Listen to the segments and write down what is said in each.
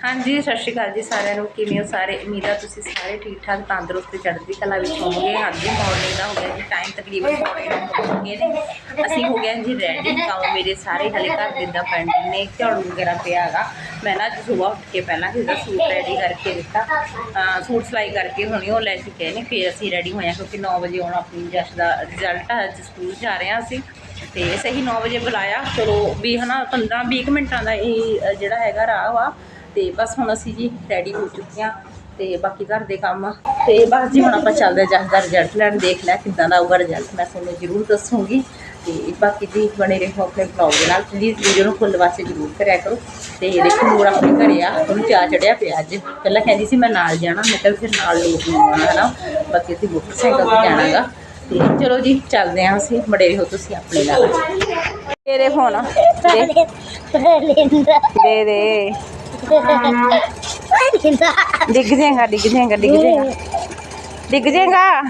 ਹਾਂਜੀ, ਸਤਿ ਸ਼੍ਰੀ ਅਕਾਲ ਜੀ ਸਾਰਿਆਂ ਨੂੰ। ਕਿਵੇਂ ਹੋ ਸਾਰੇ? ਉਮੀਦ ਆ ਤੁਸੀਂ ਸਾਰੇ ਠੀਕ ਠਾਕ ਤੰਦਰੁਸਤ, ਚੜ੍ਹਦੀ ਕਲਾ ਵਿੱਚ ਹੋਵੋਗੇ। ਹਾਂਜੀ ਮਾਰਨਿੰਗ ਦਾ ਹੋ ਗਿਆ ਜੀ ਟਾਈਮ ਤਕਰੀਬਨ ਪੌਣੇ ਹੋ ਚੁੱਕੇ ਨੇ। ਅਸੀਂ ਹੋ ਗਏ ਜੀ ਰੈਡੀ ਕੰਮ ਮੇਰੇ ਸਾਰੇ ਹਲੇ ਘਰ ਦੇ ਦਾ ਪੈਂਡਿੰਗ ਨੇ ਝਾੜੂ ਵਗੈਰਾ ਪਿਆ ਹੈਗਾ। ਮੈਂ ਨਾ ਅੱਜ ਸਵੇਰ ਉੱਠ ਕੇ ਪਹਿਲਾਂ ਕਿਸੇ ਦਾ ਸੂਟ ਰੈਡੀ ਕਰਕੇ ਦਿੱਤਾ। ਸੂਟ ਸਿਲਾਈ ਕਰਕੇ ਹੁਣੇ ਉਹ ਲੈ ਕੇ ਗਏ ਨੇ। ਫਿਰ ਅਸੀਂ ਰੈਡੀ ਹੋਏ ਹਾਂ ਕਿਉਂਕਿ 9 ਵਜੇ ਹੁਣ ਆਪਣੀ ਜਸ਼ ਦਾ ਰਿਜ਼ਲਟ ਆ। ਅੱਜ ਸਕੂਲ ਜਾ ਰਹੇ ਹਾਂ ਅਸੀਂ। ਤੇ ਸਹੀ 9 ਵਜੇ ਬੁਲਾਇਆ। ਚਲੋ ਵੀ ਹਨਾ 15 20 ਮਿੰਟਾਂ ਦਾ ਇਹ ਜਿਹੜਾ ਹੈਗਾ ਰਾਹ ਵਾ। ਤੇ ਬਸ ਹੁਣ ਅਸੀਂ ਜੀ ਰੈਡੀ ਹੋ ਚੁੱਕੇ ਹਾਂ ਤੇ ਬਾਕੀ ਘਰ ਦੇ ਕੰਮ। ਤੇ ਬਸ ਜੀ ਹੁਣ ਆਪਾਂ ਚੱਲਦੇ ਜਸ ਦਾ ਰਿਜ਼ਲਟ ਲੈਣ ਦੇਖ ਲਿਆ ਕਿੱਦਾਂ ਦਾ ਆਊਗਾ ਰਿਜ਼ਲਟ ਮੈਂ ਤੁਹਾਨੂੰ ਜ਼ਰੂਰ ਦੱਸੂਗੀ ਤੇ ਬਾਕੀ ਜੀ ਬਣੇ ਰਹੋ ਆਪਣੇ ਵਲੌਗ ਦੇ ਨਾਲ। ਪਲੀਜ਼ ਵੀਡੀਓ ਨੂੰ ਫੁੱਲ ਵਾਸਤੇ ਜ਼ਰੂਰ ਕਰਿਆ ਕਰੋ। ਤੇ ਦੇਖੋ ਮੋੜ ਆਪਣੇ ਘਰੇ ਆ ਉਹਨੂੰ ਚਾਹ ਚੜਿਆ ਪਿਆ ਅੱਜ। ਪਹਿਲਾਂ ਕਹਿੰਦੀ ਸੀ ਮੈਂ ਨਾਲ ਜਾਣਾ ਮੈਂ ਕਿਹਾ ਫਿਰ ਨਾਲ ਲੋਕ ਨੂੰ ਆਉਣਾ ਹਨਾ। ਬਾਕੀ ਅਸੀਂ ਮੋਟਰਸਾਈਕਲ ਤੇ ਜਾਣਾਗਾ। ਤੇ ਚਲੋ ਜੀ ਚੱਲਦੇ ਹਾਂ ਅਸੀਂ। ਬੜੇ ਰਹੋ ਤੁਸੀਂ ਆਪਣੇ ਨਾਲ। ਤੇਰੇ ਫੋਨ ਦੇ। ਦੇ ਦੇ। ਡਿੱਗ ਜਾਏਗਾ ਡਿੱਗ ਜਾਏਗਾ ਡਿੱਗ ਜਾਏਗਾ ਡਿੱਗ ਜਾਏਗਾ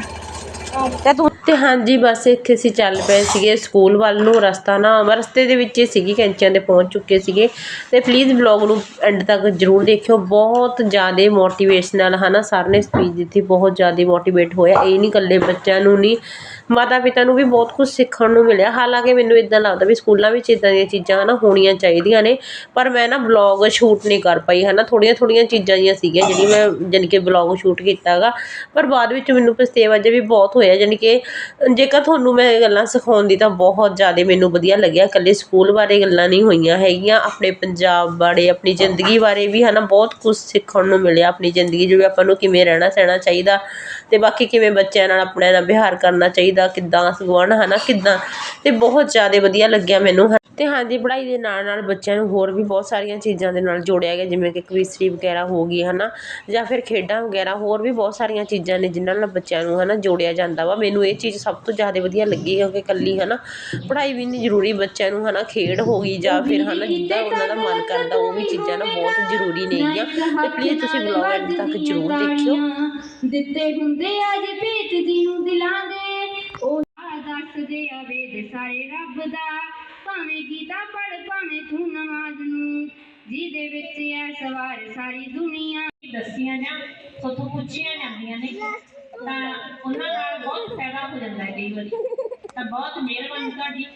ਤੇ ਤੂੰ ਤੇ ਹਾਂਜੀ, ਬਸ ਇੱਥੇ ਅਸੀਂ ਚੱਲ ਪਏ ਸੀਗੇ ਸਕੂਲ ਵੱਲ ਨੂੰ, ਰਸਤਾ ਨਾ ਰਸਤੇ ਦੇ ਵਿੱਚ ਹੀ ਸੀਗੀ ਕੈਂਚੀਆਂ ਤੇ ਪਹੁੰਚ ਚੁੱਕੇ ਸੀਗੇ। ਤੇ ਪਲੀਜ਼ ਵਲੌਗ ਨੂੰ ਐਂਡ ਤੱਕ ਜਰੂਰ ਦੇਖਿਓ। ਬਹੁਤ ਜ਼ਿਆਦਾ ਮੋਟੀਵੇਸ਼ਨਲ ਹਨਾ ਸਰ ਨੇ ਸਪੀਚ ਦਿੱਤੀ, ਬਹੁਤ ਜ਼ਿਆਦਾ ਮੋਟੀਵੇਟ ਹੋਇਆ। ਇਹ ਨਹੀਂ ਇਕੱਲੇ ਬੱਚਿਆਂ ਨੂੰ ਨਹੀਂ ਮਾਤਾ ਪਿਤਾ ਨੂੰ ਵੀ ਬਹੁਤ ਕੁਝ ਸਿੱਖਣ ਨੂੰ ਮਿਲਿਆ। ਹਾਲਾਂਕਿ ਮੈਨੂੰ ਇੱਦਾਂ ਲੱਗਦਾ ਵੀ ਸਕੂਲਾਂ ਵਿੱਚ ਇੱਦਾਂ ਦੀਆਂ ਚੀਜ਼ਾਂ ਹੈ ਨਾ ਹੋਣੀਆਂ ਚਾਹੀਦੀਆਂ ਨੇ, ਪਰ ਮੈਂ ਨਾ ਵਲੌਗ ਸ਼ੂਟ ਨਹੀਂ ਕਰ ਪਾਈ ਹੈ ਨਾ ਥੋੜ੍ਹੀਆਂ ਥੋੜ੍ਹੀਆਂ ਚੀਜ਼ਾਂ ਜੀਆਂ ਸੀਗੀਆਂ ਜਿਹੜੀ ਮੈਂ ਜਾਣੀ ਕਿ ਵਲੌਗ ਸ਼ੂਟ ਕੀਤਾ ਕੀਤਾਗਾ, ਪਰ ਬਾਅਦ ਵਿੱਚ ਮੈਨੂੰ ਪਛਤੇਵਾ ਜਿਹਾ ਵੀ ਬਹੁਤ ਹੋਇਆ, ਜਾਣੀ ਕਿ ਜੇਕਰ ਤੁਹਾਨੂੰ ਮੈਂ ਇਹ ਗੱਲਾਂ ਸਿਖਾਉਣ ਦੀ ਤਾਂ ਬਹੁਤ ਜ਼ਿਆਦਾ ਮੈਨੂੰ ਵਧੀਆ ਲੱਗਿਆ। ਇਕੱਲੇ ਸਕੂਲ ਬਾਰੇ ਗੱਲਾਂ ਨਹੀਂ ਹੋਈਆਂ ਹੈਗੀਆਂ, ਆਪਣੇ ਪੰਜਾਬ ਬਾਰੇ, ਆਪਣੀ ਜ਼ਿੰਦਗੀ ਬਾਰੇ ਵੀ ਹੈ ਨਾ ਬਹੁਤ ਕੁਝ ਸਿੱਖਣ ਨੂੰ ਮਿਲਿਆ ਆਪਣੀ ਜ਼ਿੰਦਗੀ 'ਚ ਵੀ ਆਪਾਂ ਨੂੰ ਕਿਵੇਂ ਰਹਿਣਾ ਸਹਿਣਾ ਚਾਹੀਦਾ ਅਤੇ ਬਾਕੀ ਕਿਵੇਂ ਬੱਚਿਆਂ ਨਾਲ ਆਪਣੇ ਨਾਲ ਵਿਹਾਰ ਕਰਨਾ ਚਾਹੀਦਾ। ਕਿੱਦਾਂ ਸਗਵਣ ਹਨਾ, ਕਿੱਦਾਂ? ਤੇ ਬਹੁਤ ਜ਼ਿਆਦਾ ਵਧੀਆ ਲੱਗਿਆ ਮੈਨੂੰ ਤੇ ਹਾਂਜੀ, ਪੜ੍ਹਾਈ ਦੇ ਨਾਲ ਨਾਲ ਬੱਚਿਆਂ ਨੂੰ ਹੋਰ ਵੀ ਬਹੁਤ ਸਾਰੀਆਂ ਚੀਜ਼ਾਂ ਦੇ ਨਾਲ ਜੋੜਿਆ ਗਿਆ, ਜਿਵੇਂ ਕਿ ਕਵਿਸਰੀ ਵਗੈਰਾ ਹੋ ਗਈ, ਹਨਾ, ਜਾਂ ਫਿਰ ਖੇਡਾਂ ਵਗੈਰਾ, ਹੋਰ ਵੀ ਬਹੁਤ ਸਾਰੀਆਂ ਚੀਜ਼ਾਂ ਨੇ ਜਿਨ੍ਹਾਂ ਨਾਲ ਬੱਚਿਆਂ ਨੂੰ, ਹਨਾ, ਜੋੜਿਆ ਜਾਂਦਾ ਵਾ। ਮੈਨੂੰ ਇਹ ਚੀਜ਼ ਸਭ ਤੋਂ ਜ਼ਿਆਦਾ ਵਧੀਆ ਲੱਗੀ, ਕਿਉਂਕਿ ਇਕੱਲੀ, ਹਨਾ, ਪੜ੍ਹਾਈ ਵੀ ਨਹੀਂ ਜ਼ਰੂਰੀ ਬੱਚਿਆਂ ਨੂੰ, ਹਨਾ, ਖੇਡ ਹੋ ਗਈ ਜਾਂ ਫਿਰ, ਹਨਾ, ਜਿੱਦਾਂ ਉਹਨਾਂ ਦਾ ਮਨ ਕਰਦਾ, ਉਹ ਵੀ ਚੀਜ਼ਾਂ ਨਾ ਬਹੁਤ ਜ਼ਰੂਰੀ ਨੇਗੀਆਂ ਤੇ ਪਲੀਜ਼ ਤੁਸੀਂ ਵਲੌਗ ਐਂਡ ਤੱਕ ਜ਼ਰੂਰ ਦੇਖਿਓ। ਦਿੱਤੇ ਹੁੰਦੇ ਆ ਭੇਤ ਜੀ ਨੂੰ ਦਿਲਾਂ ਆ ਦੱਸਦੇ ਆ ਵੇਦ ਸਾਰੇ ਰੱਬ ਦਾ, ਭਾਵੇਂ ਗੀਤਾ ਪੜ ਭਾਵੇਂ ਤੂੰ ਨਮਾਜ਼ ਨੂੰ। ਜਿਹਦੇ ਵਿੱਚ ਐ ਸਵਾਰ ਸਾਰੀ ਦੁਨੀਆ। ਦੱਸੀਆਂ ਜਾਂ ਸੋਥੋਂ ਪੁੱਛੀਆਂ ਜਾਂਦੀਆਂ ਨੇ, ਤਾਂ ਉਹਨਾਂ ਨਾਲ ਬਹੁਤ ਫਾਇਦਾ ਹੋ ਜਾਂਦਾ ਹੈ ਕਈ ਵਾਰੀ। ਤਾਂ ਬਹੁਤ ਮਿਹਰਬਾਨੀ ਤੁਹਾਡੀ।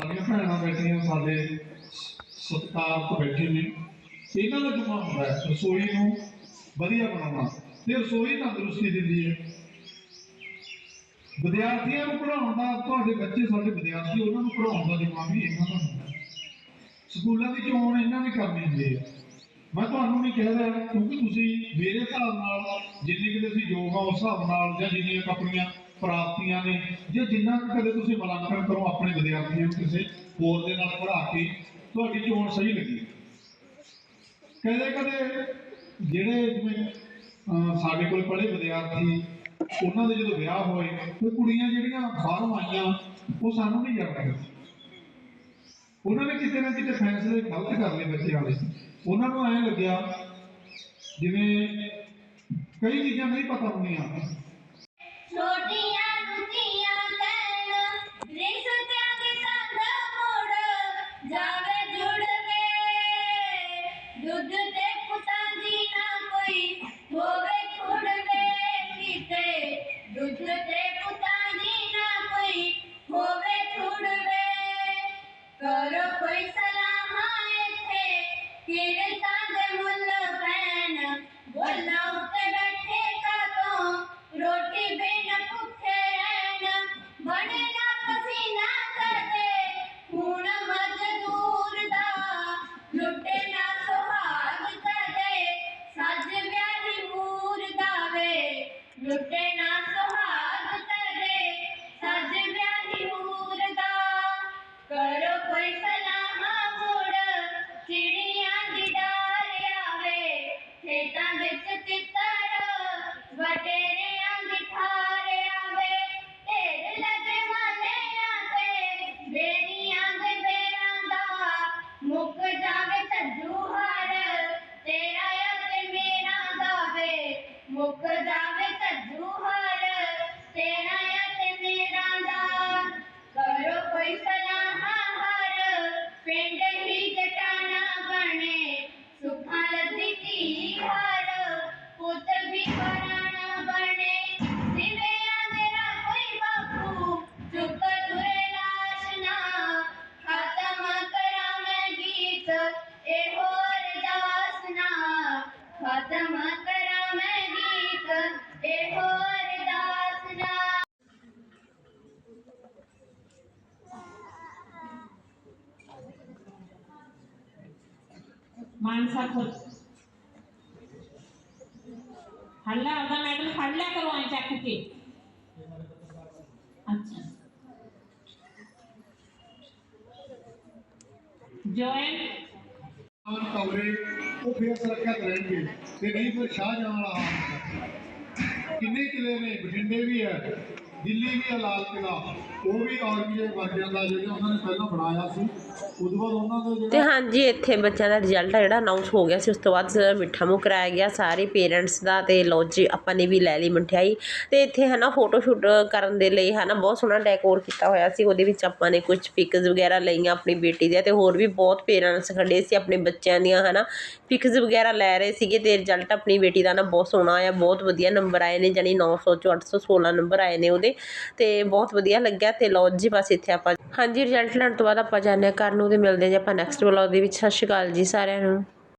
ਸਾਡੀਆਂ ਭੈਣਾਂ ਬੈਠੀਆਂ ਸਾਡੇ ਸਤਿਕਾਰ ਤੋਂ ਬੈਠੇ ਨੇ। ਇਹਨਾਂ ਦਾ ਕੰਮ ਹੁੰਦਾ ਹੈ, ਰਸੋਈ ਨੂੰ ਵਧੀਆ ਬਣਾਉਣਾ ਤੇ ਰਸੋਈ ਤੰਦਰੁਸਤੀ ਦਿੰਦੀ ਹੈ। ਵਿਦਿਆਰਥੀਆਂ ਨੂੰ ਪੜ੍ਹਾਉਣ ਦਾ, ਤੁਹਾਡੇ ਬੱਚੇ ਸਾਡੇ ਵਿਦਿਆਰਥੀ, ਉਹਨਾਂ ਨੂੰ ਪੜ੍ਹਾਉਣ ਦਾ ਜਿੰਮਾ ਵੀ ਇਹਨਾਂ ਦਾ ਹੁੰਦਾ ਸਕੂਲਾਂ ਦੀ ਚੋਣ ਇਹਨਾਂ ਨੇ ਕਰਨੀ ਹੁੰਦੀ ਹੈ ਮੈਂ ਤੁਹਾਨੂੰ ਨਹੀਂ ਕਹਿ ਰਿਹਾ ਕਿਉਂਕਿ ਤੁਸੀਂ ਮੇਰੇ ਹਿਸਾਬ ਨਾਲ ਜਿੰਨੇ ਕਿਤੇ ਤੁਸੀਂ ਯੋਗ ਆ, ਉਸ ਹਿਸਾਬ ਨਾਲ ਜਾਂ ਜਿੰਨੀਆਂ ਆਪਣੀਆਂ ਪ੍ਰਾਪਤੀਆਂ ਨੇ ਜਾਂ ਜਿੰਨਾ ਕੁ ਕਦੇ ਤੁਸੀਂ ਮੁਲਾਂਕਣ ਕਰੋ, ਆਪਣੇ ਵਿਦਿਆਰਥੀਆਂ ਨੂੰ ਕਿਸੇ ਹੋਰ ਦੇ ਨਾਲ ਪੜ੍ਹਾ ਕੇ ਤੁਹਾਡੀ ਚੋਣ ਸਹੀ ਲੱਗੀ। ਕਦੇ ਕਦੇ ਜਿਹੜੇ ਜਿਵੇਂ ਸਾਡੇ ਕੋਲ ਪੜ੍ਹੇ ਵਿਦਿਆਰਥੀ, ਉਹਨਾਂ ਦੇ ਜਦੋਂ ਵਿਆਹ ਹੋਏ, ਉਹ ਕੁੜੀਆਂ ਜਿਹੜੀਆਂ ਬਾਹਰੋਂ ਆਈਆਂ, ਉਹ ਸਾਨੂੰ ਨਹੀਂ ਜਾਣਦੇ ਉਹਨਾਂ ਨੇ ਕਿਤੇ ਨਾ ਕਿਤੇ ਫੈਸਲੇ ਗਲਤ ਕਰ ਲਏ ਬੱਚਿਆਂ ਵਾਲੇ ਉਹਨਾਂ ਨੂੰ ਐਂ ਲੱਗਿਆ ਜਿਵੇਂ ਕਈ ਚੀਜ਼ਾਂ ਨਹੀਂ ਪਤਾ ਹੁੰਦੀਆਂ। ਛੋਟੀਆਂ ਗੀਤ ਇਹੋ ਅਰਦਾਸ ਨਾ ਮਾਨਸਾ ਖੁਦ। ਹੱਲਾ ਉਹਦਾ ਮੈਡਮ ਫੜ ਲਿਆ ਕਰੋ ਐ ਚੱਕ ਕੇ। ਅੱਛਾ। ਜੋਇਨ। ਆਨ ਕਵਰੇ ਉਹ ਫਿਰ ਸੁਰੱਖਿਅਤ ਰਹਿਣਗੇ। ਤੇ ਨਹੀਂ ਫਿਰ ਸ਼ਾਹਜਹਾਂ ਵਾਲਾ ਹਾਲ ਹੁੰਦਾ। ਕਿੰਨੇ ਕਿਲੇ ਨੇ? ਬਠਿੰਡੇ ਵੀ ਹੈ। ਦਿੱਲੀ ਵੀ ਲਾਲ ਕਿਲਾ ਉਹ ਵੀ ਆਰਮੀ ਬਣ ਜਾਂਦਾ ਜਿਹੜੇ ਉਹਨਾਂ ਨੇ ਪਹਿਲਾਂ ਬਣਾਇਆ ਸੀ। ਉਦੋਂ ਬਾਅਦ ਉਹਨਾਂ ਦਾ ਤੇ ਹਾਂਜੀ, ਇੱਥੇ ਬੱਚਿਆਂ ਦਾ ਰਿਜ਼ਲਟ ਜਿਹੜਾ ਅਨਾਉਂਸ ਹੋ ਗਿਆ ਸੀ। ਉਸ ਤੋਂ ਬਾਅਦ ਮਿੱਠਾ ਮੂੰਹ ਕਰਾਇਆ ਗਿਆ। ਸਾਰੇ ਪੇਰੈਂਟਸ ਦਾ ਤੇ ਲੋ ਜੀ, ਆਪਾਂ ਨੇ ਵੀ ਲੈ ਲਈ ਮਠਿਆਈ। ਤੇ ਇੱਥੇ ਹਨਾ ਫੋਟੋ ਸ਼ੂਟ ਕਰਨ ਦੇ ਲਈ ਹਨਾ ਬਹੁਤ ਸੋਹਣਾ ਡੈਕੋਰ ਕੀਤਾ ਹੋਇਆ ਸੀ। ਉਹਦੇ ਵਿੱਚ ਆਪਾਂ ਨੇ ਕੁਝ ਪਿਕਸ ਵਗੈਰਾ ਲਈਆਂ ਆਪਣੀ ਬੇਟੀ ਦੀਆਂ ਤੇ ਹੋਰ ਵੀ ਬਹੁਤ ਪੇਰੈਂਟਸ ਖੜੇ ਸੀ ਆਪਣੇ ਬੱਚਿਆਂ ਦੀਆਂ ਹਨਾ। ਪਿਕਸ ਵਗੈਰਾ ਲੈ ਰਹੇ ਸੀਗੇ ਤੇ ਰਿਜ਼ਲਟ ਆਪਣੀ ਬੇਟੀ ਦਾ ਨਾ ਬਹੁਤ ਸੋਹਣਾ ਆਇਆ। ਬਹੁਤ ਵਧੀਆ ਨੰਬਰ ਆਏ ਨੇ ਜਾਨੀ 900 ਚੋਂ 816 ਨੰਬਰ ਆਏ ਨੇ ਉਹਦੇ। ਤੇ ਬਹੁਤ ਵਧੀਆ ਲੱਗਿਆ ਤੇ ਲਓ ਜੀ ਬਸ ਇੱਥੇ ਆਪਾਂ ਹਾਂਜੀ ਰਿਜ਼ਲਟ ਲੈਣ ਤੋਂ ਬਾਅਦ ਆਪਾਂ ਜਾਂਦੇ ਹਾਂ ਘਰ ਨੂੰ ਤੇ ਮਿਲਦੇ ਹਾਂ ਜੀ ਆਪਾਂ ਨੈਕਸਟ ਵਲੌਗ ਦੇ ਵਿੱਚ। ਸਤਿ ਸ਼੍ਰੀ ਅਕਾਲ ਜੀ ਸਾਰਿਆਂ ਨੂੰ।